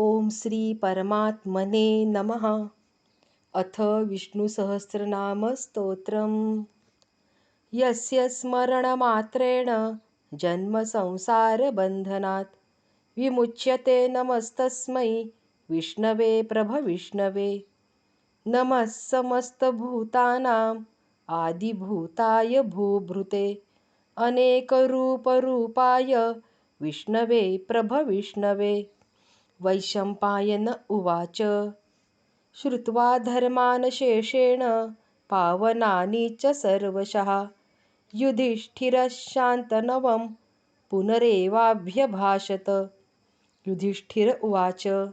ॐ श्रीपरमात्मने नमः। अथ विष्णुसहस्रनामस्तोत्रम् यस्य स्मरणमात्रेण जन्मसंसारबन्धनात् विमुच्यते नमस्तस्मै विष्णवे प्रभविष्णवे नमः समस्तभूतानाम् आदिभूताय भूभृते। अनेकरूपरूपाय विष्णवे प्रभविष्णवे वैशम्पायन उवाच। श्रुत्वा धर्मानशेषेण पावनानि च सर्वशः। युधिष्ठिरशान्तनवं पुनरेवाभ्यभाषत। युधिष्ठिर उवाच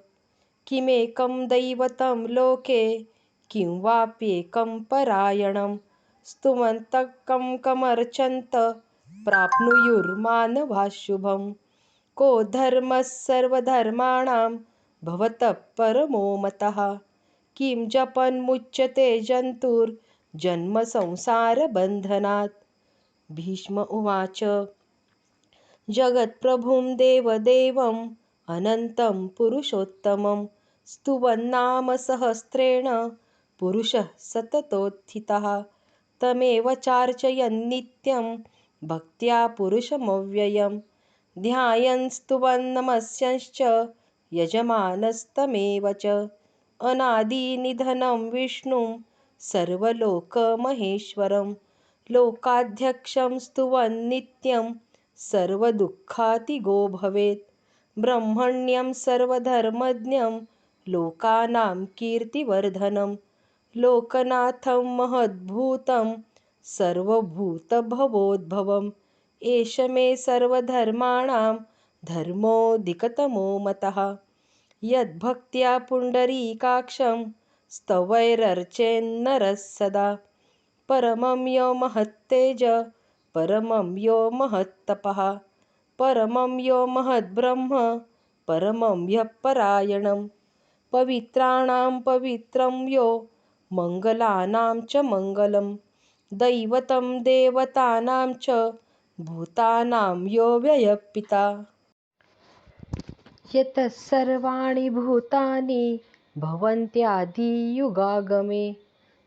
किमेकं दैवतं लोके किं वाप्येकं परायणं? स्तुवन्तः कं कमर्चन्त प्राप्नुयुर्मानवाशुभम् को धर्मः सर्वधर्माणां भवतः परमो मतः। किं जपन्मुच्यते जन्तुर्जन्मसंसारबन्धनात् भीष्म उवाच जगत्प्रभुं देवदेवम् अनन्तं पुरुषोत्तमं स्तुवन्नामसहस्रेण पुरुषः सततोत्थितः। तमेव चार्चयन्नित्यं भक्त्या पुरुषमव्ययम् ध्यायन् स्तुवन्नमस्यश्च यजमानस्तमेव च। अनादिनिधनं विष्णुं सर्वलोकमहेश्वरं। लोकाध्यक्षं स्तुवन्नित्यं सर्वदुःखातिगो भवेत्। ब्रह्मण्यं सर्वधर्मज्ञं लोकानां कीर्तिवर्धनं। लोकनाथं महद्भूतं सर्वभूतभवोद्भवम्। एष मे सर्वधर्माणां धर्मोऽधिकतमो मतः। यद्भक्त्या पुण्डरीकाक्षं स्तवैरर्चेन्नरः सदा। परमं यो महत्तेज परमं यो महत्तपः। परमं यो महद्ब्रह्म परमं ह्यः परायणं पवित्राणां पवित्रं यो मङ्गलानां च मङ्गलं दैवतं देवतानां च भूतानां यो व्ययपिता यतः सर्वाणि भूतानि भवन्त्यादियुगागमे,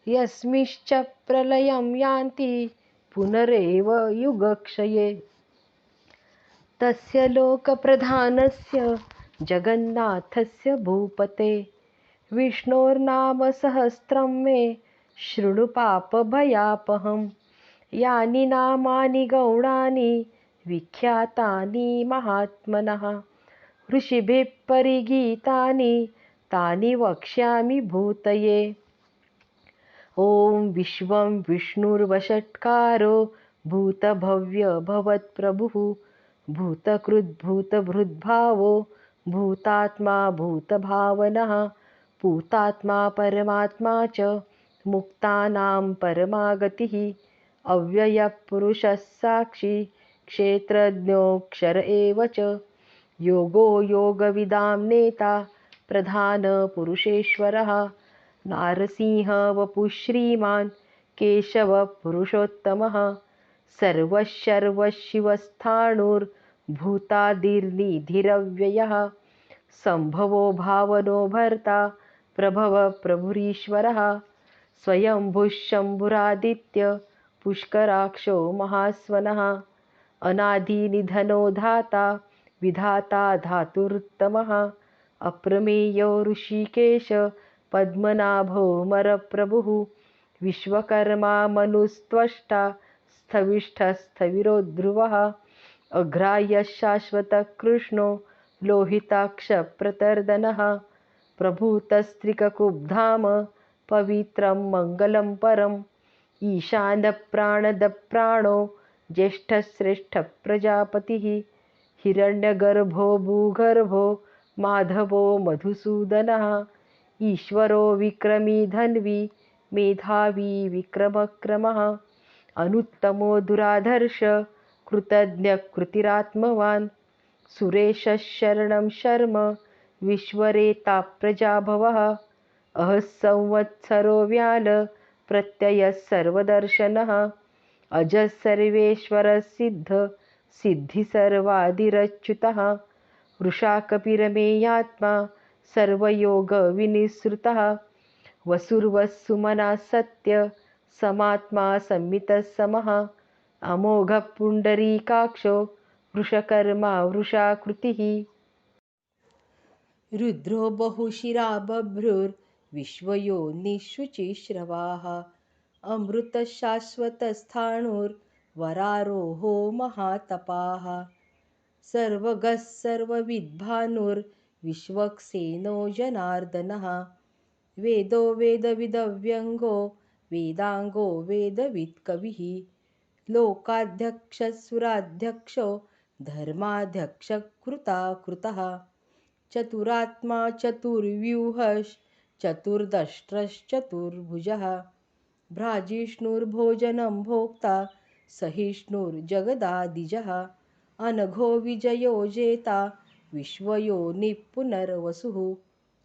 यस्मिश्च प्रलयं यान्ति पुनरेव युगक्षये। तस्य लोकप्रधानस्य जगन्नाथस्य भूपते, विष्णोर्नामसहस्रं मे शृणु पापभयापहम्। यानि नामानि गौणानि विख्यातानि महात्मनः। ऋषिभिः परिगीतानि तानि वक्ष्यामि भूतये। ॐ विश्वं विष्णुर्वषट्कारो भूतभव्यभवत्प्रभुः भूतकृद्भूतभृद्भावो भूतात्मा भूतभावनः। भूतात्मा परमात्मा च मुक्तानां परमागतिः अव्ययपुरुषः साक्षी क्षेत्रज्ञोऽक्षर एव च। योगो योगविदां नेता प्रधानपुरुषेश्वरः नारसिंहवपुः श्रीमान् केशवपुरुषोत्तमः। सर्वशर्वशिवस्थाणुर्भूतादिर्निधिरव्ययः। सम्भवो भावनो भर्ता प्रभवप्रभुरीश्वरः। स्वयंभुः शम्भुरादित्य पुष्कराक्षो महास्वनः। अनादिनिधनो धाता विधाता धातुरुत्तमः अप्रमेयो ऋषिकेश, पद्मनाभो मरप्रभुः। विश्वकर्मा मनुस्त्वष्टा, स्थविष्ठस्थविरोध्रुवः। अघ्रायः शाश्वतकृष्णो लोहिताक्षप्रतर्दनः प्रभूतस्त्रिककुब्धाम, पवित्रं मङ्गलं परम्। ईशानप्राणदप्राणो ज्येष्ठश्रेष्ठप्रजापतिः हिरण्यगर्भो भूगर्भो माधवो मधुसूदनः ईश्वरो विक्रमी धन्वी मेधावी विक्रमक्रमः अनुत्तमो दुराधर्ष कृतज्ञकृतिरात्मवान् सुरेशः शरणं शर्म विश्वरेता प्रजाभवः अहः संवत्सरो व्याल प्रत्ययः सर्वदर्शनः। अजः सर्वेश्वरः सिद्ध सिद्धिसर्वादिरच्युतः वृषाकपिरमेयात्मा सर्वयोगविनिसृतः। सत्य समात्मा संमितः समः। अमोघपुण्डरीकाक्षो वृषकर्मा वृषाकृतिः। रुद्रो बहुशिरा बभ्रुर्विश्वयोनिःशुचिश्रवाः अमृतशाश्वतस्थाणुर्वरारोहो महातपाः। सर्वगः सर्वविद्भानुर्विश्वक्सेनो जनार्दनः। वेदो वेदविदव्यङ्गो वेदाङ्गो वेदवित्कविः। लोकाध्यक्षसुराध्यक्षो धर्माध्यक्षकृताकृतः। चतुरात्मा चतुर्व्यूहश्चतुर्दष्ट्रश्चतुर्भुजः भ्राजिष्णुर्भोजनं भोक्ता सहिष्णुर्जगदादिजः। अनघो विजयो जेता विश्वयो निपुनर्वसुः।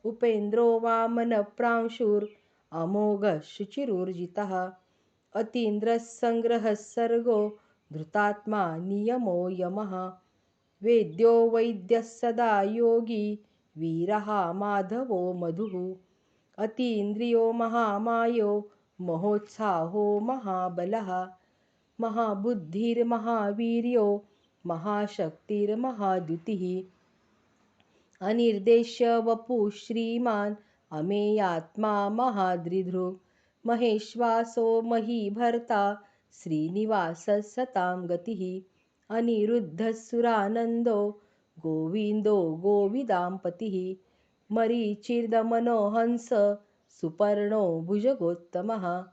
उपेन्द्रो वामनप्रांशुरमोघः शुचिरुर्जितः अतीन्द्रः सङ्ग्रहः सर्गो धृतात्मा नियमो यमः। वेद्यो वैद्यः सदा योगी वीरः माधवो मधुः अतीन्द्रियो महामायो महोत्साहो महाबलः महाबुद्धिर्महावीर्यो महाशक्तिर्महाद्युतिः अनिर्देश्य वपुः श्रीमान् अमेयात्मा महादृधृ महेश्वासो महीभर्ता श्रीनिवासः सतां गतिः। अनिरुद्धसुरानन्दो गोविन्दो गोविदाम्पतिः मरीचिर्दमनोहंस सुपर्णो भुजगोत्तमः।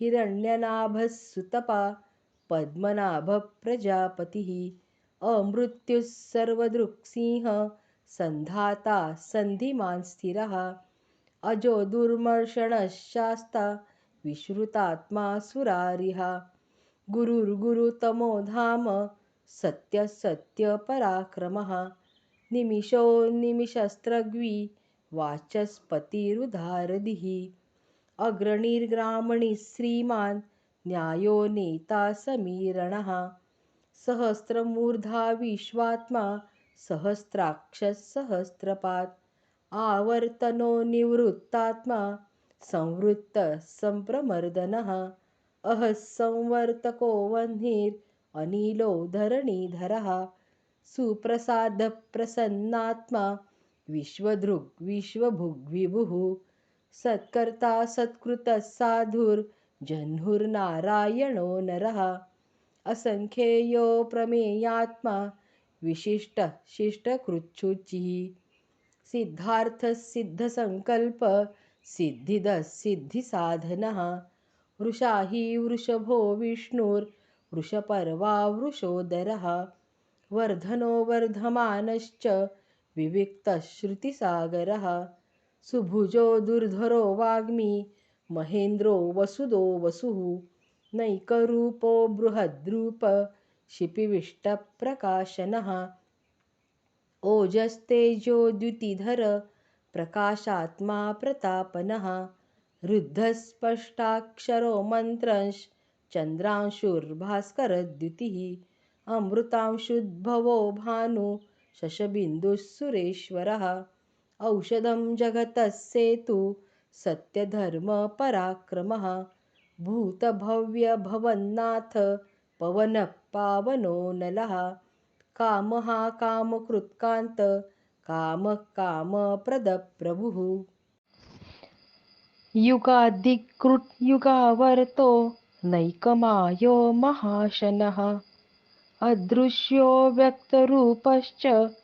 हिरण्यनाभः सुतपा पद्मनाभप्रजापतिः। अमृत्युः सर्वदृक्सिंह सन्धाता सन्धिमान् स्थिरः। अजो दुर्मर्षणशास्ता विश्रुतात्मा सुरारिः गुरुर्गुरुतमो धाम सत्यसत्यपराक्रमः। निमिषो निमिषस्त्रग्वी वाचस्पतिरुधारधिः। अग्रणीर्ग्रामणिः श्रीमान् न्यायो नेता समीरणः। सहस्रमूर्धा विश्वात्मा सहस्राक्षः सहस्रपात् आवर्तनो निवृत्तात्मा संवृत्तः सम्प्रमर्दनः अहः संवर्तको वह्निर् अनिलो धरणीधरः। सुप्रसादप्रसन्नात्मा विश्वभुग्विभुः सत्कर्ता, सत्कृतः साधुर्जह्नुर्नारायणो नरः। असङ्ख्येयो प्रमेयात्मा, विशिष्टः, शिष्टकृच्छुचिः। सिद्धार्थसिद्धसङ्कल्पः सिद्धिदः, सिद्धिसाधनः। वृषा हि वृषभो, विष्णुर्, वृषपर्वा, वृषोदरः। वर्धनो, वर्धमानश्च विविक्तश्रुतिसागरः। सुभुजो दुर्धरो वाग्मी महेन्द्रो वसुदो वसुः। नैकरूपो बृहद्रूप शिपिविष्टप्रकाशनः ओजस्तेजोद्युतिधर प्रकाशात्मा प्रतापनः। रुद्धस्पष्टाक्षरो मन्त्रंश्च चन्द्रांशुर्भास्करद्युतिः। अमृतांशुद्भवो भानु शशबिन्दुः सुरेश्वरः औषधं जगतः सेतु सत्यधर्मपराक्रमः भूतभव्यभवन्नाथ पवनः पावनो नलः। कामः कामकृत्कान्त कामः कामप्रदप्रभुः युगादिकृट्युगावर्तो नैकमायो महाशनः। अदृश्यो व्यक्तरूपश्च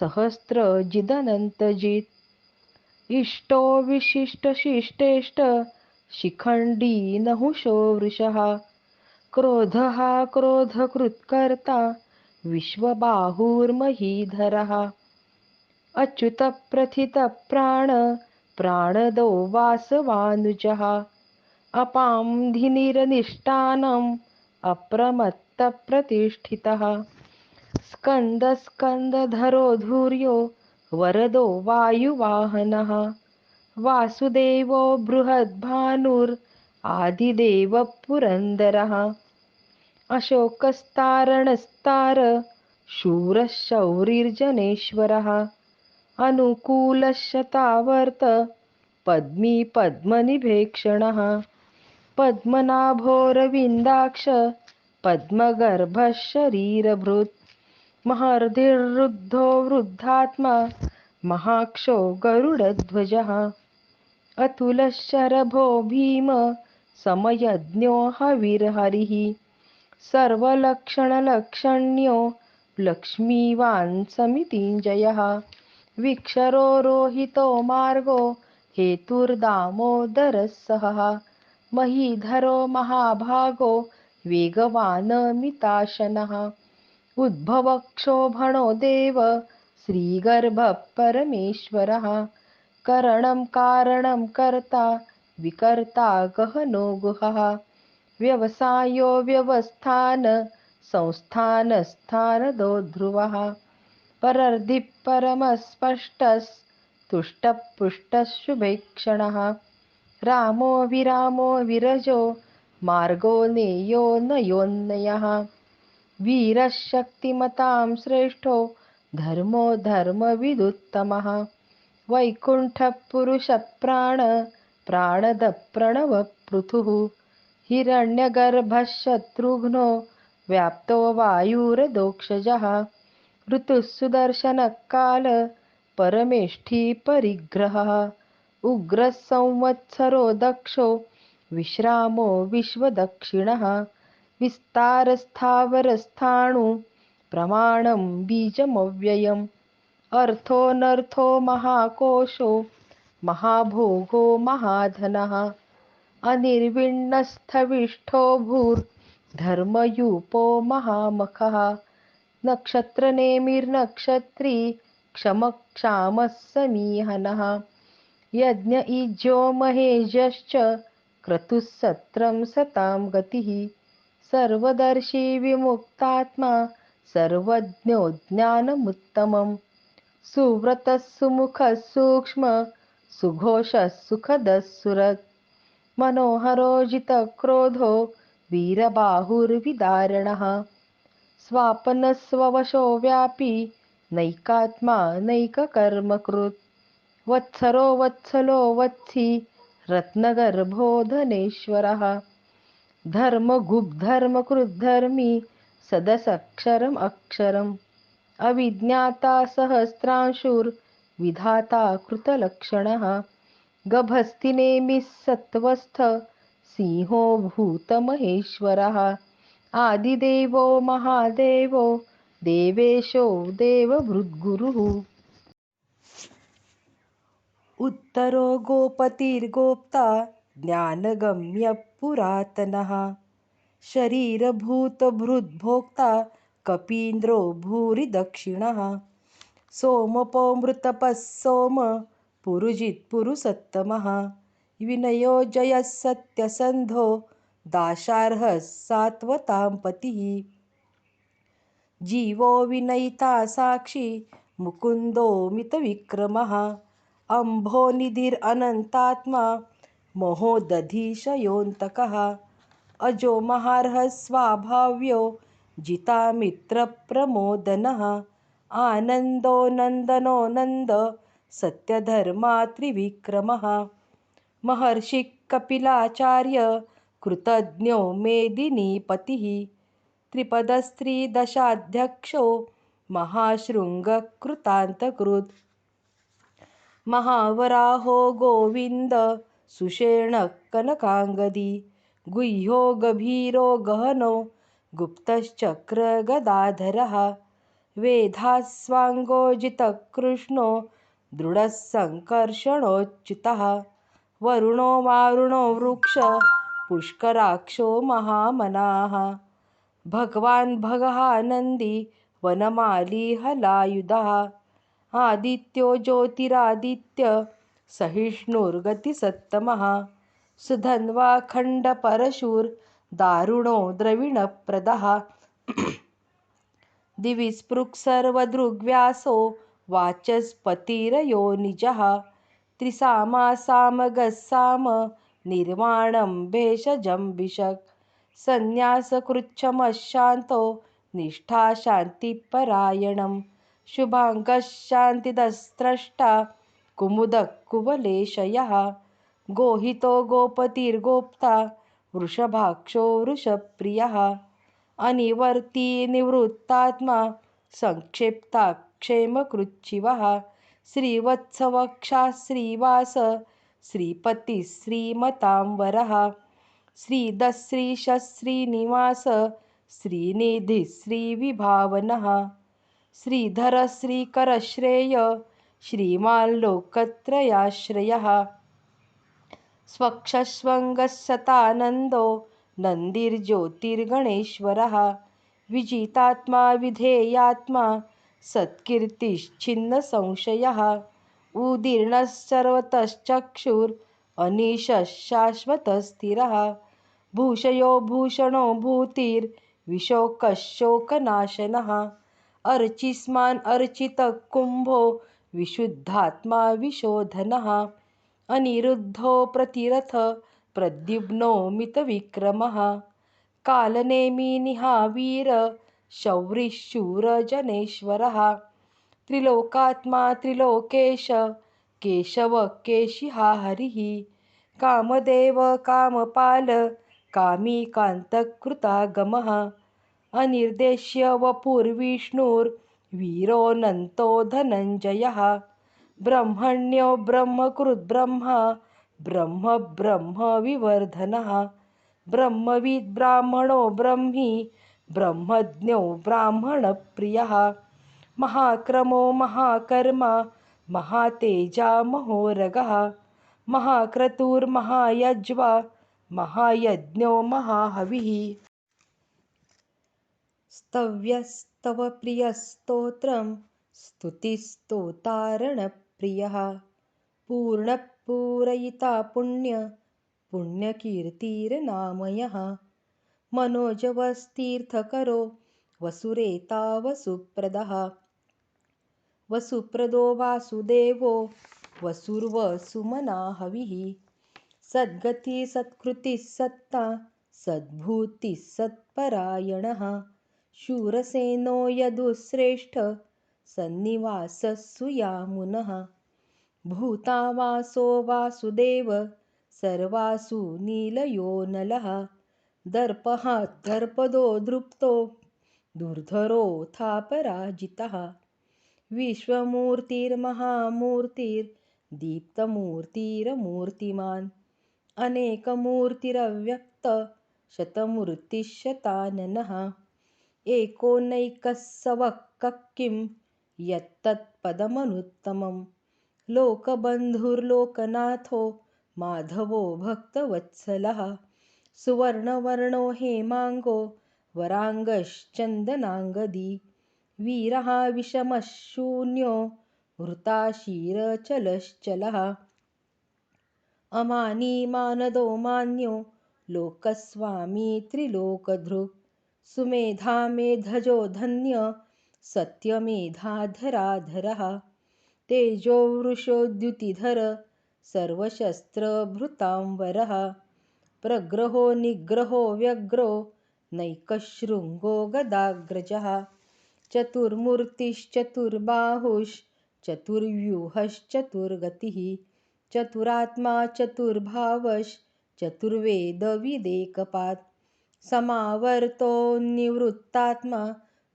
सहस्रजिदनन्तजित्। इष्टो विशिष्टशिष्टेष्ट शिखण्डी नहुषो वृषः। क्रोधः क्रोधकृत्कर्ता विश्वबाहुर्महीधरः। अच्युतप्रथितप्राण प्राणदो वासवानुजः। अपां धिनिरनिष्ठानम् अप्रमत्तप्रतिष्ठितः स्कन्दस्कन्दधरो धूर्यो वरदो वायुवाहनः। वासुदेवो बृहद्भानुर् आदिदेवपुरन्दरः अशोकस्तारणस्तार शूरः शौरिर्जनेश्वरः अनुकूलशतावर्त पद्मी पद्मनिभेक्षणः। पद्मनाभोरविन्दाक्ष पद्मगर्भः शरीरभृत् महर्धिरुद्धो वृद्धात्मा, महाक्षो गरुडध्वजः। अतुलशरभो भीम, समयज्ञो हविर्हरिः। सर्वलक्षणलक्षण्यो लक्ष्मीवान् समितिञ्जयः विक्षरो रोहितो मार्गो हेतुर्दामोदरः सहः महीधरो महाभागो वेगवानमिताशनः। उद्भवक्षोभणो देव श्रीगर्भः परमेश्वरः करणं कारणं कर्ता, विकर्ता गहनो गुहः। व्यवसायो व्यवस्थान, संस्थानस्थानदो ध्रुवः। परर्धिः परमस्पष्टस्तुष्टपुष्टः शुभेक्षणः। रामो विरामो विरजो मार्गो नेयो नयोन्नयः योन्नयः। शक्तिमतां श्रेष्ठो धर्मो धर्मविदुत्तमः। वैकुण्ठपुरुषप्राण प्राणदप्रणवपृथुः हिरण्यगर्भशत्रुघ्नो व्याप्तो वायुरदोक्षजः। ऋतुः सुदर्शनकाल परमेष्ठिपरिग्रहः। उग्रः संवत्सरो दक्षो विश्रामो विश्वदक्षिणः विस्तारस्थावरस्थाणु प्रमाणं बीजमव्ययम् अर्थोऽनर्थो महाकोशो महाभोगो महाधनः अनिर्विण्णस्थविष्ठो भूर्धर्मयूपो महामखः नक्षत्रनेमिर्नक्षत्री क्षमक्षामः समीहनः यज्ञ इज्यो महेशश्च क्रतुः सत्रं सतां गतिः। सर्वदर्शी विमुक्तात्मा सर्वज्ञो ज्ञानमुत्तमं सुव्रतः सुमुखः सूक्ष्म सुघोषः सुखदः सुरत् मनोहरो जितक्रोधो वीरबाहुर्विदारणः। स्वापनस्ववशो व्यापी नैकात्मा नैककर्मकृत्। वत्सरो वत्सलो वत्सी रत्नगर्भो धनेश्वरः धर्मगुब्धर्मकृद्धर्मी सदसक्षरम् अक्षरम्। अविज्ञाता सहस्रांशुर्विधाता कृतलक्षणः। गभस्तिनेमिः सत्त्वस्थ सिंहो भूतमहेश्वरः। आदिदेवो महादेवो देवेशो देवभृद्गुरुः। उत्तरो गोपतिर्गोप्ता ज्ञानगम्यः पुरातनः। शरीरभूतभृद्भोक्ता कपीन्द्रो भूरि दक्षिणः सोमपोमृतपः सोम पुरुजित्पुरुसत्तमः विनयो जयः सत्यसन्धो दाशार्हः सात्वतां पतिः जीवो विनयिता साक्षी मुकुन्दोमितविक्रमः अम्भोनिधिरनन्तात्मा महोदधिशयोऽन्तकः। अजो महार्हः स्वाभाव्यो जितामित्रप्रमोदनः। आनन्दो नन्दनो नन्द सत्यधर्मात्रिविक्रमः। महर्षिः कपिलाचार्य कृतज्ञो मेदिनीपतिः। त्रिपदस्त्रीदशाध्यक्षो महाशृङ्गकृतान्तकृत् महावराहो गोविन्द सुषेणः कनकाङ्गदी गुह्यो गभीरो गहनो गुप्तश्चक्रगदाधरः वेधास्वाङ्गोजितकृष्णो दृढः सङ्कर्षणोच्युतः वरुणो वारुणो वृक्ष पुष्कराक्षो महामनाः भगवान् भगः नन्दी वनमाली हलायुधः आदित्यो ज्योतिरादित्य सहिष्णुर्गतिसत्तमः। सुधन्वाखण्डपरशुर्दारुणो द्रविणप्रदः। दिवि स्पृक्सर्वदृग्व्यासो वाचस्पतिरयो निजः। त्रिसामासामगः साम निर्वाणं भेषजं भिषक् सन्न्यासकृच्छमशान्तो निष्ठाशान्तिपरायणम् शुभाङ्कः शान्तिदस्रष्टा कुमुदः कुमुदकुवलेशयः गोहितो गोपतिर्गोप्ता वृषभाक्षो वृषप्रियः। अनिवर्ती निवृत्तात्मा संक्षिप्ताक्षेमकृच्छिवः। श्रीवत्सवक्षा श्रीवास श्रीपतिः श्रीमतां श्रीदश्रीशश्रीनिवास श्रीनिधिः श्रीविभावनः। श्रीधरश्रीकरश्रेय श्रीमाल्लोकत्रयाश्रयः। स्वक्षस्वङ्गसतानन्दो नन्दिर्ज्योतिर्गणेश्वरः। विजितात्मा विधेयात्मा सत्कीर्तिश्छिन्नसंशयः। उदीर्णश्चर्वतश्चक्षुरनीशः शाश्वतस्थिरः भूषयो भूषणो भूतिर्विशोकशोकनाशनः। अर्चिस्मान् अर्चितकुम्भो विशुद्धात्मा विशोधनः अनिरुद्धो प्रतिरथ प्रद्युम्नो मितविक्रमः। कालनेमिनिहावीर शौरिशूरजनेश्वरः। त्रिलोकात्मा त्रिलोकेश केशव केशिहा हरिः। कामदेव कामपाल कामिकान्तकृतागमः अनिर्देश्य वपुर्विष्णुर्वीरोऽनन्तो धनञ्जयः। ब्रह्मण्यो ब्रह्मकृद्ब्रह्मा ब्रह्म ब्रह्मविवर्धनः ब्रह्मविद्ब्राह्मणो ब्रह्मी ब्रह्मज्ञो ब्राह्मणप्रियः। महाक्रमो महाकर्मा महातेजा महोरगः। महाक्रतुर्महायज्वा महायज्ञो महाहविः स्तव्यस्तव प्रियस्तोत्रं स्तुतिस्तोतारणप्रियः। पूर्णपूरयिता पुण्य पुण्यकीर्तिर्नामयः। मनोजवस्तीर्थकरो वसुरेता वसुप्रदः वसुप्रदो वासुदेवो वसुर्वसुमना हविः सद्गतिः सत्ता सद्भूतिः सत्परायणः शूरसेनो यदुश्रेष्ठ सन्निवासः सुयामुनः भूतावासो वासुदेव सर्वासु नीलयो नलः। दर्पः दर्पदो दृप्तो दुर्धरोऽथापराजितः विश्वमूर्तिर्महामूर्तिर्दीप्तमूर्तिरमूर्तिमान्। अनेकमूर्तिरव्यक्तशतमूर्तिशताननः एकोनैकः किं यत्तत्पदमनुत्तमं लोकबन्धुर्लोकनाथो माधवो भक्तवत्सलः। सुवर्णवर्णो हेमाङ्गो वराङ्गश्चन्दनाङ्गदी। वीरः विषमशून्यो वृताशीरचलश्चलः। अमानी मानदो मान्यो लोकस्वामी त्रिलोकधृक् सुमेधा मेधजो धन्य सत्यमेधाधराधरः तेजोवृषोद्युतिधर सर्वशस्त्रभृतांवरः प्रग्रहो निग्रहो व्यग्रो नैकशृङ्गो गदाग्रजः। चतुर्मूर्तिश्चतुर्बाहुश्चतुर्व्यूहश्चतुर्गतिः चतुरात्मा चतुर्भावश्चतुर्वेदविदेकपात् समावर्तो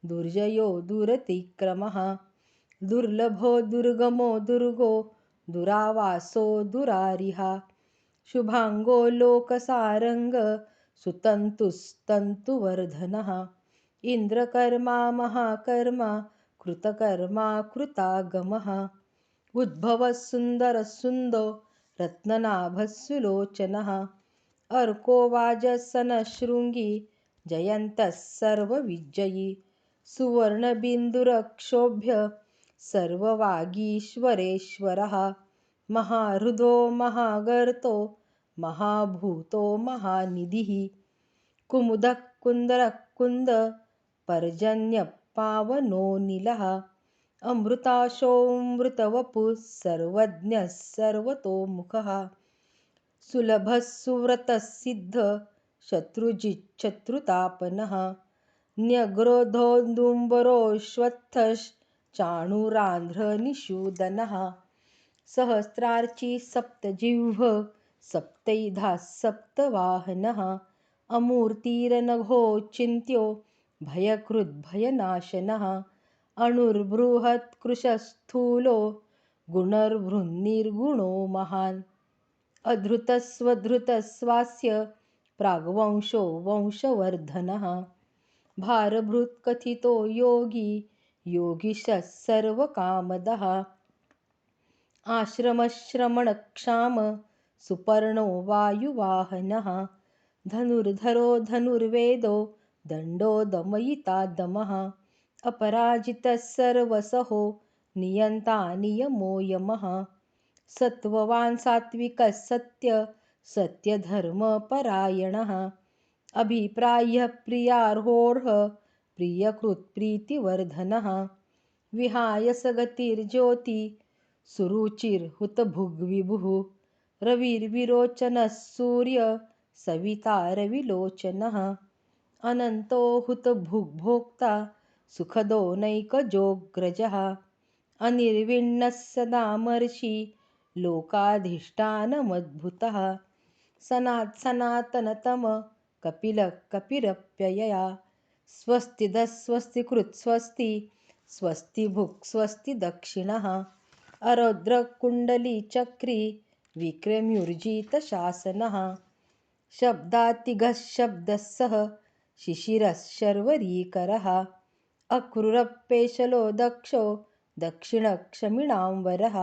दुर्जयो दुरतिक्रमः। दुर्लभो दुर्गमो दुर्गो दुरावासो दुरारिहा। शुभाङ्गो लोकसारङ्ग सुतन्तुस्तन्तुवर्धनः। इन्द्रकर्मा महाकर्मा कृतकर्मा कृतागमः। उद्भवः अर्को जयन्तः सर्वविजयी। सुवर्णबिन्दुरक्षोभ्य सर्ववागीश्वरेश्वरः। महाहृदो महागर्तो महाभूतो महानिधिः। कुमुदः कुन्दरः कुन्द पर्जन्यपावनोऽनिलः सर्वतोमुखः सुलभः सुव्रतसिद्ध शत्रुजिच्छत्रुतापनः। न्यग्रोधोदुम्बरोऽश्वत्थश्च चाणुरान्ध्रनिषूदनः सहस्रार्ची सप्तजिह्व सप्तैधाः सप्तवाहनः। अमूर्तिरनघोचिन्त्यो भयकृद्भयनाशनः। अणुर्बृहत्कृशस्थूलो गुणर्बृन्निर्गुणो महान् अधृतस्वधृतस्वास्य प्राग्वंशो वंशवर्धनः। भारभृत्कथितो योगी योगिशः सर्वकामदः। आश्रमश्रमणक्षाम सुपर्णो वायुवाहनः। धनुर्धरो धनुर्वेदो दण्डो दमयिता दमः अपराजितः सर्वसहो नियन्ता नियमो यमः सत्त्ववान् सात्विकः सत्य सत्यधर्मपरायणः। अभिप्रायः प्रियार्होर्ह प्रियकृत्प्रीतिवर्धनः। विहाय सगतिर्ज्योति सुरुचिर्हुतभुग्विभुः। रविर्विरोचनः सूर्य सविता रविलोचनः। अनन्तो हुतभुग्भोक्ता सुखदो नैकजोऽग्रजः अनिर्विण्णः सदामर्षि लोकाधिष्ठानमद्भुतः। सनात् सनातनतम कपिलः कपिरप्ययया स्वस्तिदस्वस्तिकृत् स्वस्ति भुक् स्वस्ति दक्षिणः। अरौद्रकुण्डलीचक्री विक्रम्युर्जितशासनः शब्दातिगः शब्दः सः शिशिरः शर्वरीकरः। अक्रूरपेशलो दक्षो दक्षिणक्षमिणाम्बरः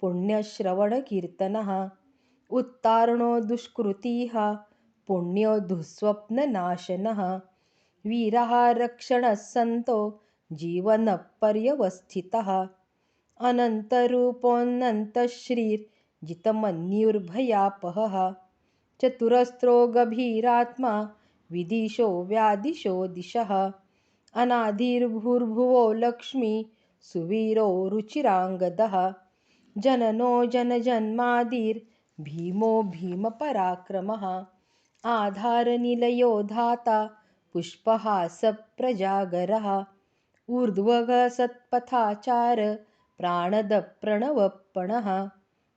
पुण्यश्रवणकीर्तनः। उत्तारणो दुष्कृतिः पुण्यो दुःस्वप्ननाशनः। वीरः रक्षणः सन्तो जीवनपर्यवस्थितः। अनन्तरूपोऽनन्तश्रीर्जितमन्युर्भयापहः। चतुरस्रो गभीरात्मा विदिशो व्यादिशो दिशः। अनाधिर्भूर्भुवो लक्ष्मी सुवीरो रुचिराङ्गदः। जननो जनजन्मादिर्भीमो भीमपराक्रमः। आधारनिलयो धाता पुष्पहासप्रजागरः। ऊर्ध्वगः सत्पथाचार प्राणदप्रणवपणः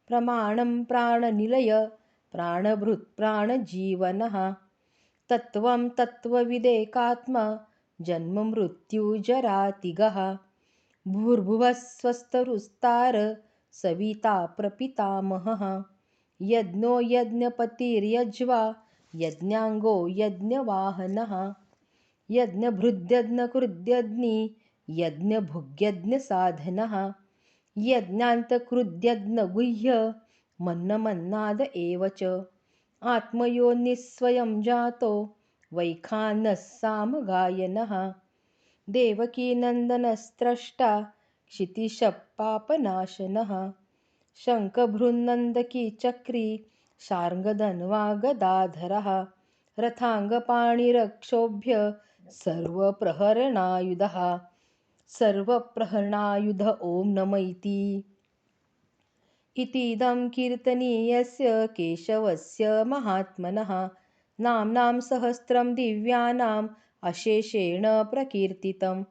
प्रमाणं प्राणनिलय प्राणभृत्प्राणजीवनः तत्त्वं तत्त्वविदेकात्मा जन्ममृत्युजरातिगः भूर्भुवः स्वस्तरुस्तार सविता प्रपितामहः। यज्ञो यज्ञपतिर्यज्वा यज्ञाङ्गो यज्ञवाहनः। यज्ञभृद्यज्ञकृद्यज्ञी यज्ञभुग्यज्ञसाधनः। यज्ञान्तकृद्यज्ञगुह्य मन्नमन्नाद एव च। आत्मयोनिस्वयं जातो वैखानः सामगायनः देवकीनन्दनस्त्रष्टा क्षितिशपापनाशनः शङ्खभृन्नन्दकीचक्री शार्ङ्गधन्वागदाधरः रथाङ्गपाणिरक्षोभ्य सर्वप्रहरणायुधः। सर्वप्रहरणायुध ॐ नम इति। इतीदं कीर्तनीयस्य केशवस्य महात्मनः। नाम्नां सहस्रं दिव्यानाम् अशेषेण प्रकीर्तितं।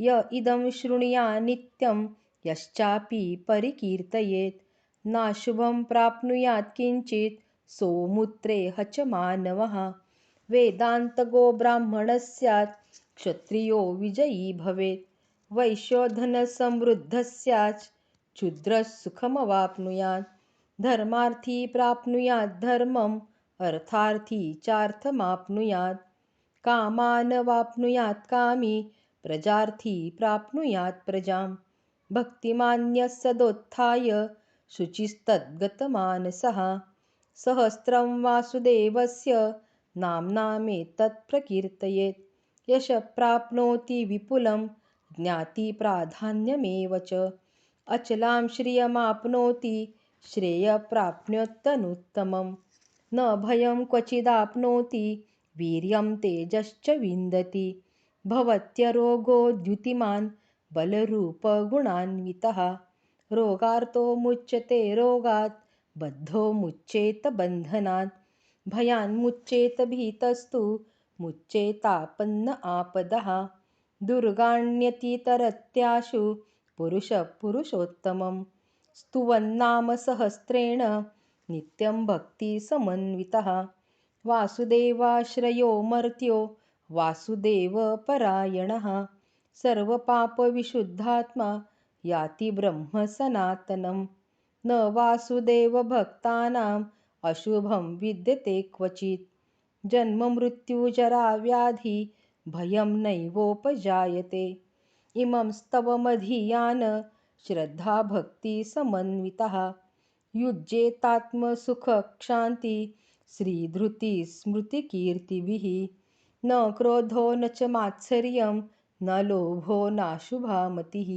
य इदं नित्यं यश्चापि परिकीर्तयेत्। नाशुभं प्राप्नुयात् किञ्चित् सोमुत्रे हच मानवः। वेदान्तगो ब्राह्मणः स्यात् क्षत्रियो विजयी भवेत्। वैश्योधनसमृद्धः स्यात् क्षुद्रः सुखमवाप्नुयात्। धर्मार्थी प्राप्नुयात् धर्मम् अर्थार्थी चार्थमाप्नुयात् कामानवाप्नुयात् कामी प्रजार्थी प्राप्नुयात् प्रजां भक्तिमान्यः सदोत्थाय शुचिस्तद्गतमानसः। सहस्रं वासुदेवस्य नाम्नामेतत् प्रकीर्तयेत्। यश प्राप्नोति विपुलं ज्ञातिप्राधान्यमेव च। अचलां श्रियमाप्नोति श्रेयप्राप्नोत्यनुत्तमं न भयं क्वचिदाप्नोति वीर्यं तेजश्च विन्दति। भवत्यरोगो द्युतिमान् बलरूपगुणान्वितः। रोगार्तो मुच्यते रोगात् बद्धो मुच्येत बन्धनात्। भयान्मुच्येत भीतस्तु मुच्येतापन्न आपदः। दुर्गाण्यतितरत्याशु पुरुषपुरुषोत्तमं स्तुवन्नामसहस्रेण नित्यं भक्तिसमन्वितः वासुदेवाश्रयो मर्त्यो वासुदेवपरायणः। सर्वपापविशुद्धात्मा याति ब्रह्मसनातनं न वासुदेवभक्तानाम् अशुभं विद्यते क्वचित्। जन्ममृत्युजराव्याधि भयं नैवोपजायते। इमं स्तवमधियान श्रद्धाभक्तिसमन्वितः। युज्येतात्मसुखक्षान्ति श्रीधृतिस्मृतिकीर्तिभिः न क्रोधो न च मात्सर्यं न लोभो नाशुभा मतिः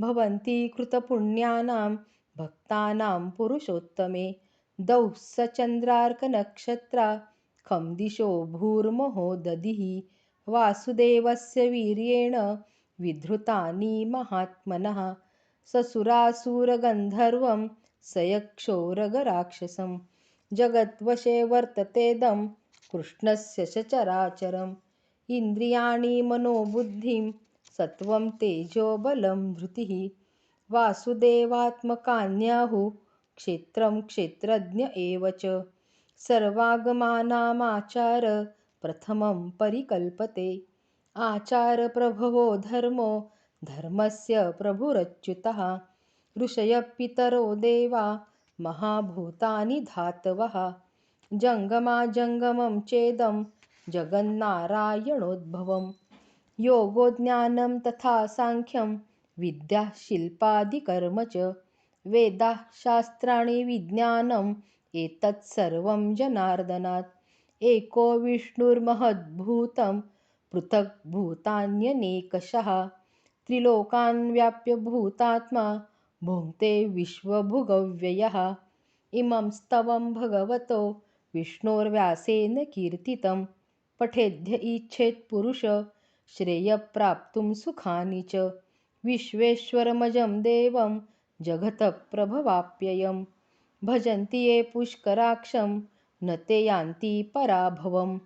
भवन्ति कृतपुण्यानां भक्तानां पुरुषोत्तमे। दौः स चन्द्रार्कनक्षत्रा खं दिशो भूर्महो दधिः वासुदेवस्य वीर्येण विधृतानि महात्मनः। ससुरासुरगन्धर्वं स यक्षोरगराक्षसं जगद्वशे वर्ततेदं कृष्णस्य चराचरम् इन्द्रियाणि मनोबुद्धिं सत्त्वं तेजोबलं धृतिः। वासुदेवात्मकान्याहुः क्षेत्रं क्षेत्रज्ञ एव च। सर्वागमानामाचार प्रथमं परिकल्पते। आचारप्रभवो धर्मो धर्मस्य प्रभुरच्युतः। ऋषयः पितरो देवा महाभूतानि धातवः। जङ्गमाजङ्गमं चेदं जगन्नारायणोद्भवं। योगो ज्ञानं तथा साङ्ख्यं विद्या शिल्पादिकर्म च। वेदाः शास्त्राणि विज्ञानम् एतत्सर्वं जनार्दनात्। एको विष्णुर्महद्भूतं पृथग्भूतान्यनेकशः। त्रिलोकान् व्याप्य भूतात्मा भुङ्क्ते विश्वभुगव्ययः। इमं स्तवं भगवतो विष्णोर्व्यासेन कीर्तितं। पठेद्य इच्छेत्पुरुष श्रेयप्राप्तुं सुखानि च। विश्वेश्वरमजं देवं जगतः प्रभवाप्ययं भजन्ति ये पुष्कराक्षं, न ते यान्ति पराभवम्।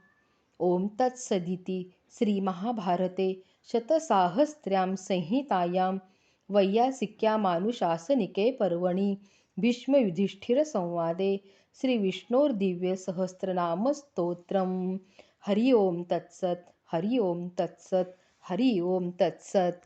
ॐ तत्सदिति श्रीमहाभारते शतसाहस्र्यां संहितायां वैयासिक्यामानुशासनिके पर्वणि। भीष्मयुधिष्ठिरसंवादे श्रीविष्णोर्दिव्यसहस्रनामस्तोत्रं हरि ओं तत्सत् हरि ओं तत्सत् हरि ओं तत्सत्।